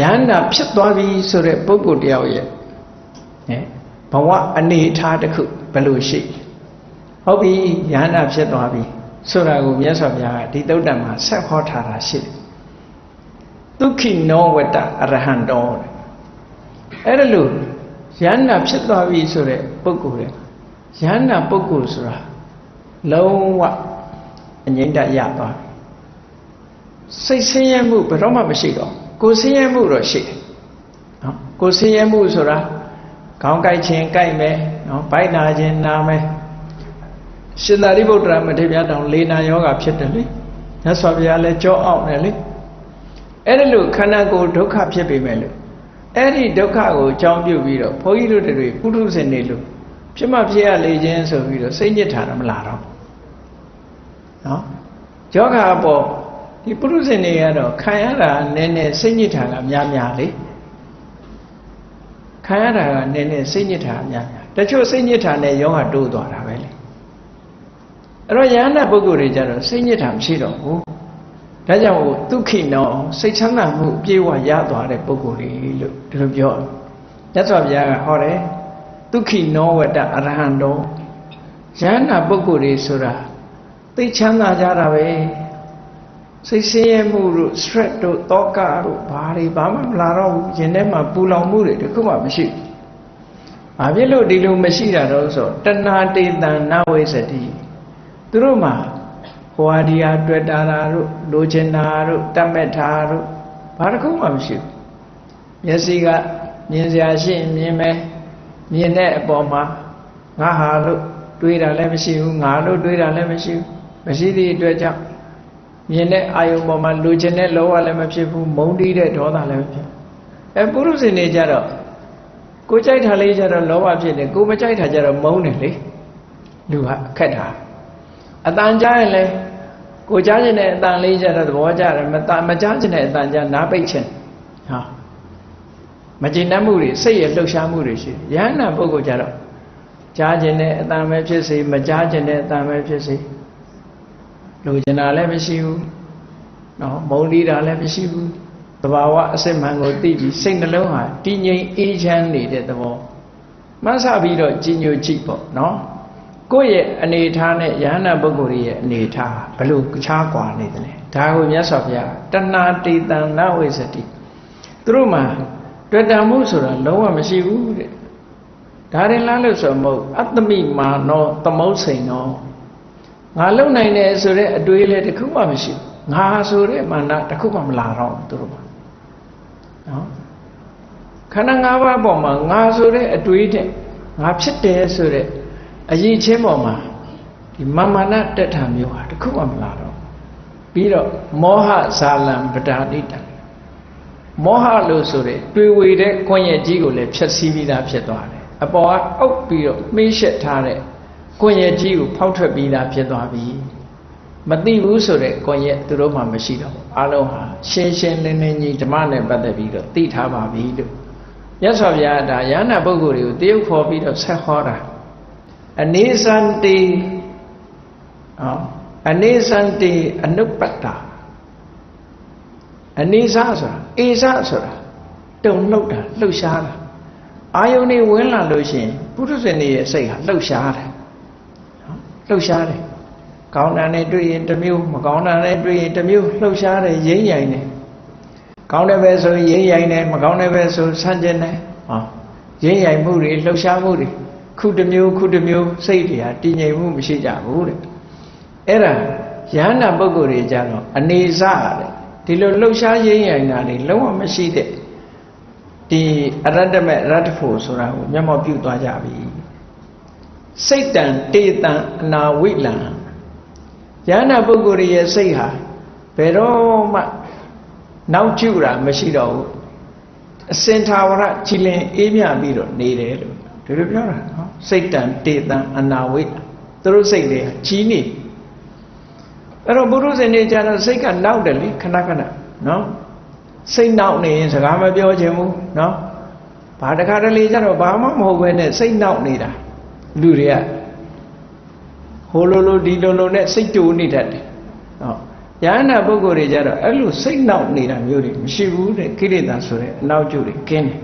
ယန္တာဖြစ်သွားပြီဆိုတဲ့ပုဂ္ဂိုလ်တယောက်ရဲ့ဟဲ့ဘဝအနေအထားတစ်ခုဘယ်လိုရှိဟုတ်ပြီယန္တာဖြစ်သွားပြီဆိုတာကိုမြတ်စွာဘုရားကဒီသုတ်တံမှာဆက်ဟောထားတာရှိတယ်ဒုက္ခိနောဝတ္တအရဟံတောတဲ့အဲ့ဒါလို့ယန္တာဖြစ်သွားပြီဆိုတဲ့ပုဂ္ဂိုလ်ရဲ့ယန္တာပုဂ္ဂိုလ်ဆိုတာလုံးဝအငြိမ့်တရသွားပြီစိတ်ဆင်းရဲမှုဘယ်တော့မှမရှိတော့ ကိုယ်ဆင်းရဲမှုတော့ရှိတယ်နော်ကိုယ်ဆင်းရဲမှုဆိုတာခေါင်းကိုက်ခြင်းကိုက်မယ်နော်ဗိုက်နာခြင်းနာမယ်ရှင်သာရိပုတ္တရာမထေရတောင်လေနာယောဂဖြစ်တယ်လေမြတ်စွာဘုရားလည်းကြောအောင်တယ်လေအဲ့ဒါလို့ခန္ဓာကိုယ်ဒုက္ခဖြစ်ပေမဲ့လို့အဲ့ဒီဒုက္ခကိုအကြောင်းပြုပြီးတော့ဘုန်းကြီးတို့တွေပုထုဇဉ်တွေလို့ဖြစ်မှဖြစ်ရလေခြင်းဆိုပြီးတော့စိတ်ညစ်တာတော့မလာတော့နော်ယောဂအပေါ် ဒီပုရုဇဉ်တွေကတော့ခံရတာနည်းနည်းစိတ်ညစ်တာကများများလေခံရတာကနည်းနည်းစိတ်ညစ်တာကများများတချို့စိတ်ညစ်တာနဲ့ယောဂတိုးသွားတာပဲလေအဲ့တော့ယန္တာပုဂ္ဂိုလ်တွေကြတော့စိတ်ညစ်တာမရှိတော့ဘူးဒါကြောင့်ဒုက္ခိနောစိတ်ချမ်းသာမှုပြေဝရသွားတဲ့ပုဂ္ဂိုလ်တွေလို့ဒီလိုပြောမြတ်စွာဘုရားကဟောတယ်ဒုက္ခိနောဝတ္တအရဟံတောယန္တာပုဂ္ဂိုလ်တွေဆိုတာသိချမ်းသာကြတာပဲ စိတ်ဆင်းရဲမှုတို့ stress တို့တောကတို့ဘာတွေဘာမှမလာတော့ဘူးရင်ထဲမှာပူလောင်မှုတွေတခုမှမရှိဘူး။ဘာဖြစ်လို့ဒီလိုမရှိတာတော့ဆိုတဏှာတေတံနဝိသတိသူတို့မှာဟွာဒီယာတွေ့တာတာတို့လိုချင်တာတို့တတ်မဲ့တာတို့ဘာတစ်ခုမှမရှိဘူး။မျက်စိကမြင်စရာရှိရင်မြင်မယ်မြင်တဲ့အပေါ်မှာငါဟာလို့တွေးတာလည်းမရှိဘူးငါလို့တွေးတာလည်းမရှိဘူးမရှိသည့်အတွက်ကြောင့် မြင်တဲ့အာယုံပေါ်မှာလူကျင်တဲ့လောဘလည်းမဖြစ်ဘူးမုန်းတီးတဲ့ဒေါသလည်းမဖြစ်အဲပုရုဇဉ်တွေကြတော့ကိုကြိုက်တာလေးကြတော့လောဘဖြစ်တယ်ကိုမကြိုက်တာကြတော့မုန်းတယ်လေလူကခက်တာအတန်ကြားရင်လည်းကိုကြားခြင်းတဲ့အတန်လေးကြတော့သဘောကျတယ်မတမကြားခြင်းတဲ့အတန်ကြားနားပိတ်ခြင်းဟာမကျေနပ်မှုတွေစိတ်ရဲ့လှုပ်ရှားမှုတွေရှိရဟန္တာပုဂ္ဂိုလ်ကြတော့ကြားခြင်းတဲ့အတန်ပဲဖြစ်စေမကြားခြင်းတဲ့အတန်ပဲဖြစ်စေ လိုချင်တာလည်းမရှိဘူးနော်မုန်းတီးတာလည်းမရှိဘူးသဘာဝအစစ်မှန်ကိုသိပြီးစိတ်နှလုံးဟာတည်ငြိမ်အေးချမ်းနေတဲ့သဘောမှတ်ဆပြီးတော့ကြည်ညိုကြည့်ပေါ့နော်ကိုယ့်ရဲ့အနေထားနဲ့ယဟန္တာပုဂ္ဂိုလ်ရဲ့အနေထားဘလို့ခြားကွာနေတယ်ဒါကိုမြတ်စွာဘုရားတဏှာတေတံနဝိသတိသူတို့မှာတွေ့တမှုဆိုတာလုံးဝမရှိဘူးတဲ့ဒါရင်လားလို့ဆိုမဟုတ်အတ္တမိမာနောသမုတ်စိန်နော ငါလုံနိုင်တယ်ဆိုတဲ့အတွေးလည်းတစ်ခုမှမရှိဘူးငါဆိုတဲ့မာနတစ်ခုမှမလာတော့သူတို့မှာနော်ခန္ဓာ၅ပါးပေါ်မှာငါဆိုတဲ့အတွေးတဲ့ငါဖြစ်တယ်ဆိုတဲ့အရေးချင်းပေါ်မှာဒီမာမနာတက်တာမျိုးဟာတစ်ခုမှမလာတော့ပြီးတော့မောဟဇာလံပဒါတိတံမောဟလို့ဆိုတဲ့တွေ့ဝေတဲ့ကွန်ရက်ကြီးကိုလည်းဖြတ်စည်းပြီးသားဖြစ်သွားတယ်အပေါ်ကအုပ်ပြီးတော့မှိရှက်ထားတဲ့ ကွန်ရက်ကြီးကိုဖောက်ထွက်ပြီးသားဖြစ်သွားပြီမသိဘူးဆိုတဲ့ကွန်ရက်သူတို့မှမရှိတော့ဘူးအလုံးဟာရှင်းရှင်းလင်းလင်းကြီးဓမ္မနဲ့ပတ်သက်ပြီးတော့သိထားပါပြီလို့မြတ်စွာဘုရားဒါယန္နာပုဂ္ဂိုလ်တွေကိုတရုပ်ခေါ်ပြီးတော့ဆက်ဟောတာအနေစံတေဟောအနေစံတေအနုပ္ပတ္တာအနေစဆိုတာအေစဆိုတာတုံနှုတ်တာလှုပ်ရှားတာအာယုန်နေဝင်လာလို့ရှိရင်ပုထုဇဉ်တွေရဲ့စိတ်ဟာလှုပ်ရှားတယ် လှုပ်ရှားတယ်ကောင်းတာနဲ့တွေ့ရင်တစ်မျိုးမကောင်းတာနဲ့တွေ့ရင်တစ်မျိုးလှုပ်ရှားတယ်ရိမ့်ရိုင်တယ်ကောင်းတယ်ပဲဆိုရင်ရိမ့်ရိုင်တယ်မကောင်းတယ်ပဲဆိုဆန့်ကျင်တယ်ဟောရိမ့်ရိုင်မှုတွေလှုပ်ရှားမှုတွေခုတစ်မျိုးခုတစ်မျိုးစိတ်တွေဟာတည်ငြိမ်မှုမရှိကြဘူးတဲ့အဲ့ဒါယန္တာပုဂ္ဂိုလ်တွေကြတော့အနေစတဲ့ဒီလိုလှုပ်ရှားရိမ့်ရိုင်တာတွေလုံးဝမရှိတဲ့ဒီအရတ္တမေရတ္တဖို့ဆိုတာကိုမျက်မှောက်ပြုသွားကြပြီ စိတ်တံတေတံအနာဝိလံယန္တာပုဂ္ဂိုလ်ရဲ့စိတ်ဟာဘယ်တော့မှနောက်ကျတာမရှိတော့ဘူးအစင်သာဝရကြည်လင်အေးမြပြီးတော့နေတယ်လို့ဒီလိုပြောတာနော်စိတ်တံတေတံအနာဝိသူတို့စိတ်တွေကြီးနေအဲ့တော့ဘုရုဇဉ်တွေကြတော့စိတ်ကနောက်တယ်လေခဏခဏနော်စိတ်နောက်နေရင်စကားမပြောချင်ဘူးနော်ဘာတခါတလေကြတော့ဘာမှမဟုတ်ပဲနဲ့စိတ်နောက်နေတာ လူတွေကဟိုလိုလိုဒီလိုလိုနဲ့စိတ်တူနေတတ်တယ်ဟောယဟနာပုဂ္ဂိုလ်တွေကြတော့အဲ့လိုစိတ်နှောက်နေတာမျိုးတွေမရှိဘူးတဲ့ကိလေသာဆိုတဲ့အနောက်ကျတွေကင်းတယ်